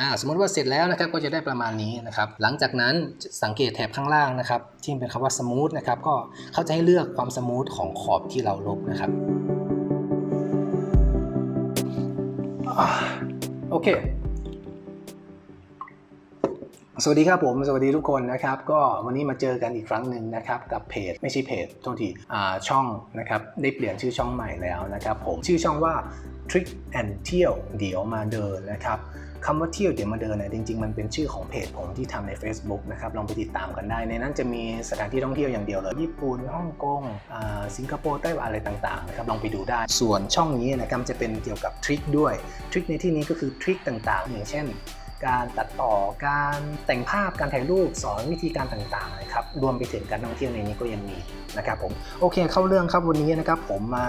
อ่าสมมติว่าเสร็จแล้วนะครับก็จะได้ประมาณนี้นะครับหลังจากนั้นสังเกตแถบข้างล่างนะครับที่เป็นคำว่า smooth นะครับก็เขาจะให้เลือกความสมูทของขอบที่เราลบนะครับอโอเค สวัสดีครับผม สวัสดีทุกคนนะครับ ก็วันนี้มาเจอกันอีกครั้งหนึ่งนะครับกับเพจ ไม่ใช่เพจโทษทีอ่าช่องนะครับได้เปลี่ยนชื่อช่องใหม่แล้วนะครับผมชื่อช่องว่า Trick and เที่ยวเดี๋ยวมาเดินนะครับ คำว่าเที่ยวเดี๋ยวมาเดินเนี่ยจริงๆ มันเป็นชื่อของเพจผมที่ทำใน Facebook นะครับลองไปติดตามกันได้ ในนั้นจะมีสถานที่ท่องเที่ยวอย่างเดียวเลย ญี่ปุ่นฮ่องกงสิงคโปร์ไต้หวันอะไรต่างๆนะครับลองไปดูได้ ส่วนช่องนี้นะครับจะเป็นเกี่ยวกับทริคด้วยทริคในที่นี้ก็คือทริคต่างๆ อย่างเช่น การตัดต่อการแต่งภาพการถ่ายรูปสอนวิธีการต่างๆนะครับรวมไปถึงการท่องเที่ยวในนี้ก็ยังมีนะครับผมโอเคเข้าเรื่องครับวันนี้นะครับผมมา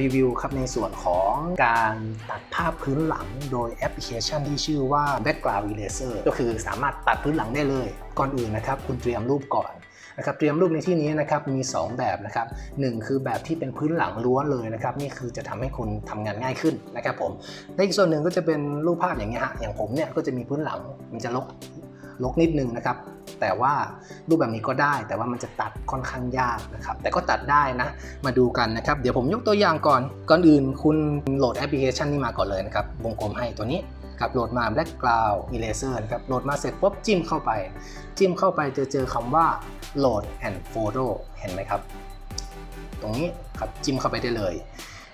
รีวิวครับในส่วนของการตัดภาพพื้นหลังโดยแอปพลิเคชันที่ชื่อว่า Background Eraser ก็คือสามารถตัดพื้นหลังได้เลย ก่อนอื่นนะครับคุณเตรียมรูปก่อน นะครับเตรียมรูปในที่นี้นะครับมี 2 แบบนะครับหนึ่งคือแบบที่เป็นพื้นหลังล้วนเลยนะครับนี่คือจะทำให้คุณทำงานง่ายขึ้นนะครับผมและอีกส่วนหนึ่งก็จะเป็นรูปภาพอย่างเงี้ยฮะอย่างผมเนี่ยก็จะมีพื้นหลังมันจะลกลกนิดนึงนะครับแต่ว่ารูปแบบนี้ก็ได้ แต่ว่ามันจะตัดค่อนข้างยากนะครับ แต่ก็ตัดได้นะ มาดูกันนะครับ เดี๋ยวผมยกตัวอย่างก่อน ก่อนอื่นคุณโหลดแอปพลิเคชันนี้มาก่อนเลยนะครับ วงกลมให้ตัวนี้ครับโหลดมา Background Eraser นะครับ โหลดมาเสร็จปุ๊บจิ้มเข้าไป จิ้มเข้าไปจะเจอคำว่า Load and Photo เห็นไหมครับ ตรงนี้ครับจิ้มเข้าไปได้เลย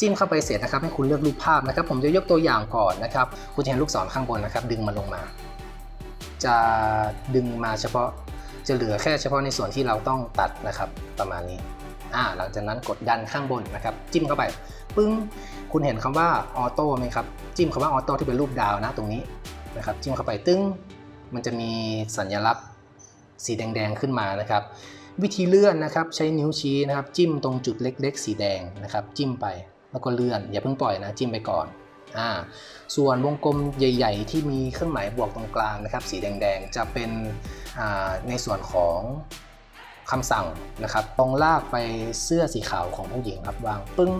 จิ้มเข้าไปเสร็จนะครับให้คุณเลือกรูปภาพนะครับ ผมจะยกตัวอย่างก่อนนะครับ คุณจะเห็นลูกศรข้างบนนะครับ ดึงมันลงมา จะดึงมาเฉพาะจะเหลือแค่เฉพาะในส่วนที่เราต้องตัดนะครับประมาณนี้อ่าหลังจากนั้นกดดันข้างบนนะครับ จิ้มเข้าไป ปึ้ง คุณเห็นคำว่าออโต้ไหมครับ จิ้มคำว่าออโต้ที่เป็นรูปดาวนะตรงนี้นะครับ จิ้มเข้าไปตึ้ง มันจะมีสัญลักษณ์ สีแดงๆขึ้นมานะครับ วิธีเลื่อนนะครับใช้นิ้วชี้นะครับ จิ้มตรงจุดเล็ก ๆ สีแดงนะครับ จิ้มไปแล้วก็เลื่อน อย่าเพิ่งปล่อยนะจิ้มไปก่อนอ่าส่วนวงกลมใหญ่ ๆ ที่มีเครื่องหมายบวกตรงกลางนะครับ สีแดงๆจะเป็นในส่วนของคำสั่งนะครับตรงลากไปเสื้อสีขาวของผู้หญิงครับวางปึ้ง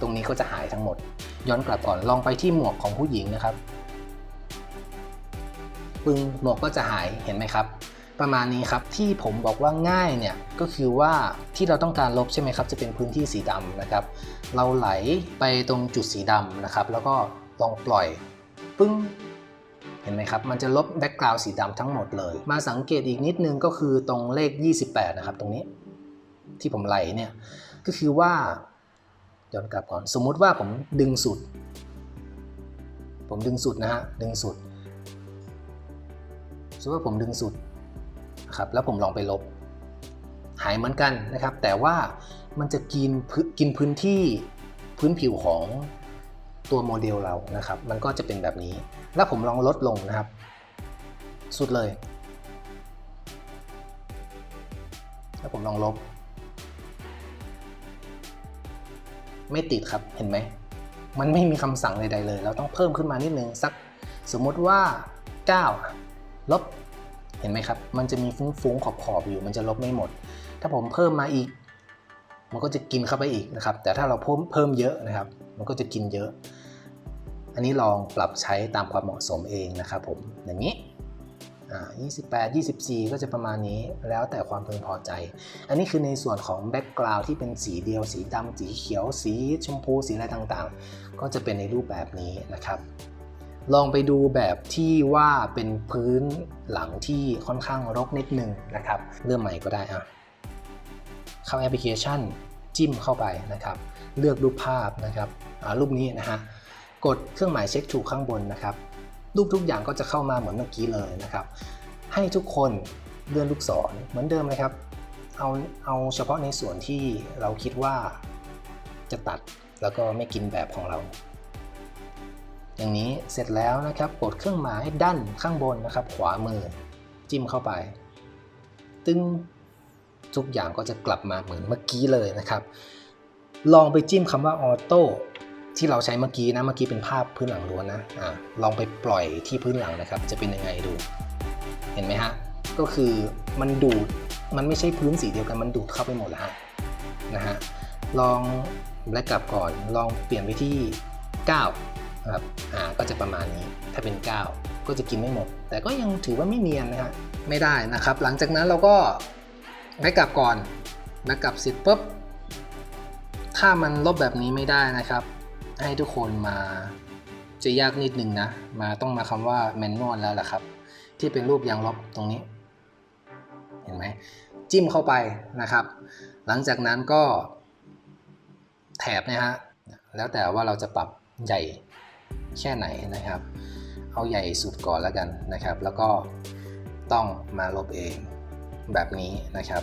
ตรงนี้ก็จะหายทั้งหมด ย้อนกลับก่อนลองไปที่หมวกของผู้หญิงนะครับ ปึ้งหมวกก็จะหายเห็นไหมครับ ประมาณนี้ครับที่ผมบอกว่าง่ายเนี่ยก็คือว่าที่เราต้องการลบใช่ไหมครับจะเป็นพื้นที่สีดำนะครับ เราไหลไปตรงจุดสีดำนะครับ แล้วก็ลองปล่อยปึ้งเห็นไหมครับ มันจะลบแบ็กกราวด์สีดำทั้งหมดเลย มาสังเกตอีกนิดนึงก็คือตรงเลข 28 นะครับ ตรงนี้ ที่ผมไหลเนี่ย ก็คือว่าย้อนกลับก่อน สมมุติว่าผมดึงสุด ผมดึงสุดนะฮะ ดึงสุดสมมติว่าผมดึงสุด ครับแล้วผมลองไปลบ หายเหมือนกันนะครับ แต่ว่ามันจะกินพื้นกินพื้นที่พื้นผิวของตัวโมเดลเรานะครับ มันก็จะเป็นแบบนี้ แล้วผมลองลดลงนะครับ สุดเลย แล้วผมลองลบ ไม่ติดครับเห็นไหม มันไม่มีคำสั่งใดๆเลย เราต้องเพิ่มขึ้นมานิดนึงสักสมมติว่า 9 ลบ ห็นไหมครับ มันจะมีฟุ้งๆขอบๆอยู่ มันจะลบไม่หมด ถ้าผมเพิ่มมาอีก มันก็จะกินเข้าไปอีกนะครับ แต่ถ้าเราเพิ่มเพิ่มเยอะนะครับ มันก็จะกินเยอะ อันนี้ลองปรับใช้ตามความเหมาะสมเองนะครับผม อย่างนี้28 24 ก็จะประมาณนี้แล้วแต่ความพึงพอใจ อันนี้คือในส่วนของแบ็กกราวด์ที่เป็นสีเดียว สีดำสีเขียว สีชมพู สีอะไรต่างๆ ก็จะเป็นในรูปแบบนี้นะครับ ลองไปดูแบบที่ว่าเป็นพื้นหลังที่ค่อนข้างรกนิดนึงนะครับ เริ่มใหม่ก็ได้อะเข้าแอปพลิเคชันจิ้มเข้าไปนะครับ เลือกรูปภาพนะครับรูปนี้นะฮะกดเครื่องหมายเช็คถูกข้างบนนะครับ รูปทุกอย่างก็จะเข้ามาเหมือนเมื่อกี้เลยนะครับ ให้ทุกคนเลื่อนลูกศรเหมือนเดิมเลยครับ เอาเอาเฉพาะในส่วนที่เราคิดว่าจะตัดแล้วก็ไม่กินแบบของเรา อย่างนี้เสร็จแล้วนะครับกดเครื่องหมายด้านข้างบนนะครับ ขวามือจิ้มเข้าไป ตึ้งทุกอย่างก็จะกลับมาเหมือนเมื่อกี้เลยนะครับ ลองไปจิ้มคำว่าออโต้ที่เราใช้เมื่อกี้นะเมื่อกี้เป็นภาพพื้นหลังล้วนนะอ่าลองไปปล่อยที่พื้นหลังนะครับ จะเป็นยังไงดู เห็นไหมฮะก็คือมันดูดมันไม่ใช่พื้นสีเดียวกันมันดูดเข้าไปหมดแล้วฮะนะฮะลองแลกกลับก่อนลองเปลี่ยนไปที่ 9 นะครับอ่าก็จะประมาณนี้ ถ้าเป็น 9 ก็จะกินไม่หมด แต่ก็ยังถือว่าไม่เนียนนะฮะ ไม่ได้นะครับ หลังจากนั้นเราก็แบกกลับก่อนแบกกลับเสร็จปุ๊บ ถ้ามันลบแบบนี้ไม่ได้นะครับ ให้ทุกคนมาจะยากนิดนึงนะ มาต้องมาคำว่าแมนนวลแล้วแหละครับ ที่เป็นรูปยางลบตรงนี้ เห็นไหม จิ้มเข้าไปนะครับ หลังจากนั้นก็แถบนะฮะ แล้วแต่ว่าเราจะปรับใหญ่ แค่ไหนนะครับ เอาใหญ่สุดก่อนแล้วกันนะครับ แล้วก็ต้องมาลบเองแบบนี้นะครับ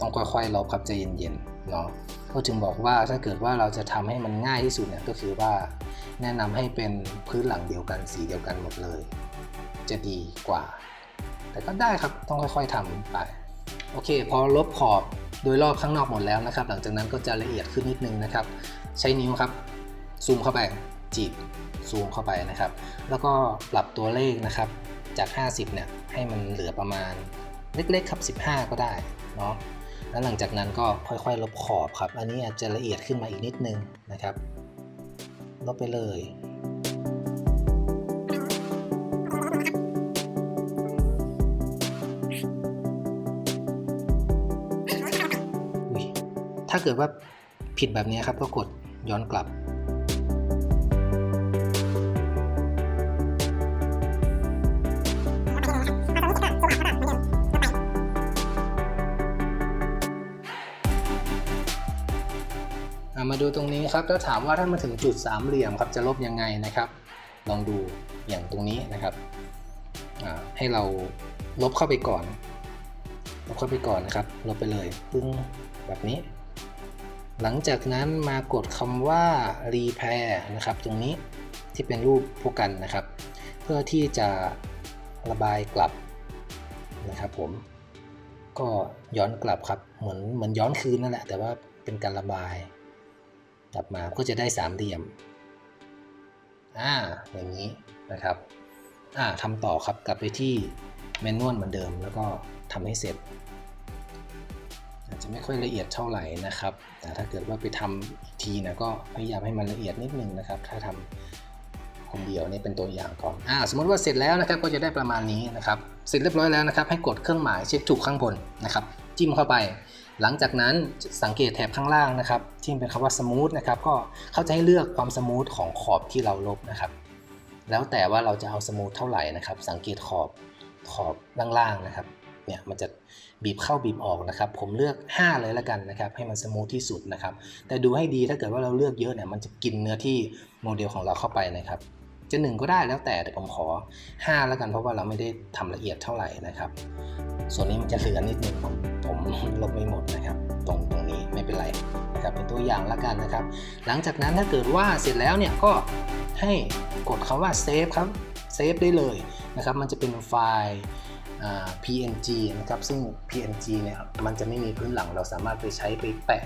ต้องค่อยๆลบครับใจเย็นๆเนาะก็จึงบอกว่าถ้าเกิดว่าเราจะทำให้มันง่ายที่สุดเนี่ยก็คือว่าแนะนำให้เป็นพื้นหลังเดียวกันสีเดียวกันหมดเลย จะดีกว่า แต่ก็ได้ครับต้องค่อยๆทำไปโอเค พอลบขอบโดยรอบข้างนอกหมดแล้วนะครับ หลังจากนั้นก็จะละเอียดขึ้นนิดนึงนะครับ ใช้นิ้วครับ ซูมเข้าไป จีบซูมเข้าไปนะครับ แล้วก็ปรับตัวเลขนะครับจาก 50 เนี่ย ให้มันเหลือประมาณเล็กๆครับ 15 ก็ได้เนาะแล้วหลังจากนั้นก็ค่อยๆ ลบขอบครับ อันนี้อาจจะละเอียดขึ้นมาอีกนิดนึงนะครับ ลบไปเลยอุ๊ยถ้าเกิดว่าผิดแบบนี้ครับก็กดย้อนกลับ มาดูตรงนี้ครับแล้วถามว่าถ้ามาถึงจุดสามเหลี่ยมครับจะลบยังไงนะครับ ลองดูอย่างตรงนี้นะครับให้เราลบเข้าไปก่อน ลบเข้าไปก่อนนะครับ ลบไปเลยปึ้งแบบนี้ หลังจากนั้นมากดคำว่า repair นะครับ ตรงนี้ที่เป็นรูปผู้กันนะครับ เพื่อที่จะระบายกลับนะครับผมก็ย้อนกลับครับเหมือนเหมือนย้อนคืนนั่นแหละ แต่ว่าเป็นการระบาย กลับมาก็จะได้สามเหลี่ยมอ่าอย่างนี้นะครับอ่าทำต่อครับกลับไปที่แมนนวลเหมือนเดิม แล้วก็ทำให้เสร็จ อาจจะไม่ค่อยละเอียดเท่าไหร่นะครับ แต่ถ้าเกิดว่าไปทำอีกทีนะก็พยายามให้มันละเอียดนิดนึงนะครับ ถ้าทำคนเดียวนี่เป็นตัวอย่างก่อนอ่าสมมติว่าเสร็จแล้วนะครับก็จะได้ประมาณนี้นะครับ เสร็จเรียบร้อยแล้วนะครับ ให้กดเครื่องหมายเช็คถูกข้างบนนะครับ จิ้มเข้าไป หลังจากนั้นสังเกตแถบข้างล่างนะครับ ที่เป็นคำว่าสมูทนะครับก็เขาจะให้เลือกความสมูทของขอบที่เราลบนะครับ แล้วแต่ว่าเราจะเอาสมูทเท่าไหร่นะครับ สังเกตขอบขอบล่างๆนะครับเนี่ยมันจะบีบเข้าบีบออกนะครับ ผมเลือก 5 เลยละกันนะครับ ให้มันสมูทที่สุดนะครับ แต่ดูให้ดีถ้าเกิดว่าเราเลือกเยอะเนี่ยมันจะกินเนื้อที่โมเดลของเราเข้าไปนะครับ จะหนึ่งก็ได้แล้วแต่แต่ผมขอ 5 แล้วกันเพราะว่าเราไม่ได้ทำละเอียดเท่าไหร่นะครับ ส่วนนี้มันจะเหลือนิดนึงผม ผมลบไม่หมดนะครับ ตรงตรงนี้ไม่เป็นไรนะครับเป็นตัวอย่างละกันนะครับ หลังจากนั้นถ้าเกิดว่าเสร็จแล้วเนี่ยก็ให้กดคำว่าเซฟครับเซฟได้เลยนะครับ มันจะเป็นไฟล์ PNG นะครับ ซึ่ง PNG เนี่ยมันจะไม่มีพื้นหลังเราสามารถไปใช้ไปแปะ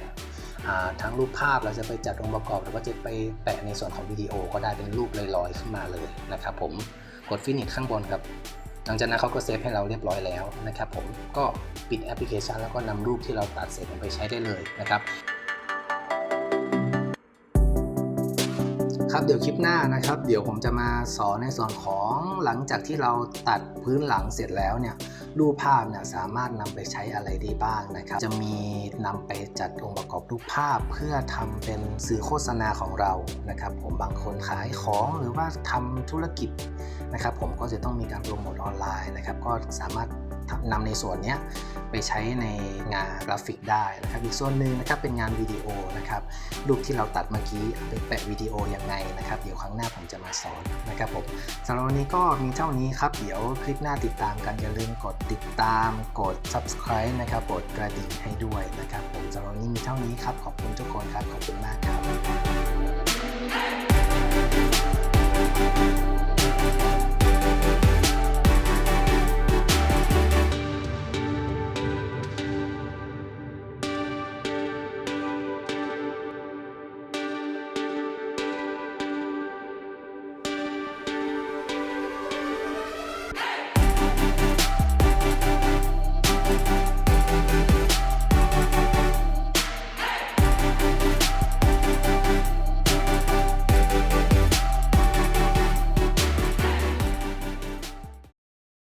ทั้งรูปภาพเราจะไปจัดองค์ประกอบ หรือว่าจะไปแปะในส่วนของวิดีโอก็ได้เป็นรูปลอยๆ ขึ้นมาเลยนะครับผมกด Finish ข้างบนครับ ลังจากนั้นเขาก็เซฟให้เราเรียบร้อยแล้วนะครับผมก็ปิดแอปพลิเคชันแล้วก็นำรูปที่เราตัดเสร็จไปใช้ได้เลยนะครับครับเดี๋ยวคลิปหน้านะครับ เดี๋ยวผมจะมาสอนในส่วนของหลังจากที่เราตัดพื้นหลังเสร็จแล้วเนี่ย รูปภาพเนี่ยสามารถนำไปใช้อะไรได้บ้างนะครับ จะมีนำไปจัดองค์ประกอบรูปภาพ เพื่อทำเป็นสื่อโฆษณาของเรานะครับ ผมบางคนขายของหรือว่าทำธุรกิจนะครับ ผมก็จะต้องมีการโปรโมทออนไลน์นะครับ ก็สามารถ นำในส่วนนี้ไปใช้ในงานกราฟิกได้นะครับอีกส่วนหนึ่งนะครับเป็นงานวิดีโอนะครับรูปที่เราตัดเมื่อกี้เอาไปแปะวิดีโอยังไงนะครับ เดี๋ยวครั้งหน้าผมจะมาสอนนะครับผมสำหรับวันนี้ก็มีเท่านี้ครับเดี๋ยวคลิปหน้าติดตามกันอย่าลืมกดติดตามกด subscribe นะครับกดกระดิ่งให้ด้วยนะครับผมสำหรับวันนี้มีเท่านี้ครับขอบคุณทุกคนครับขอบคุณมากครับ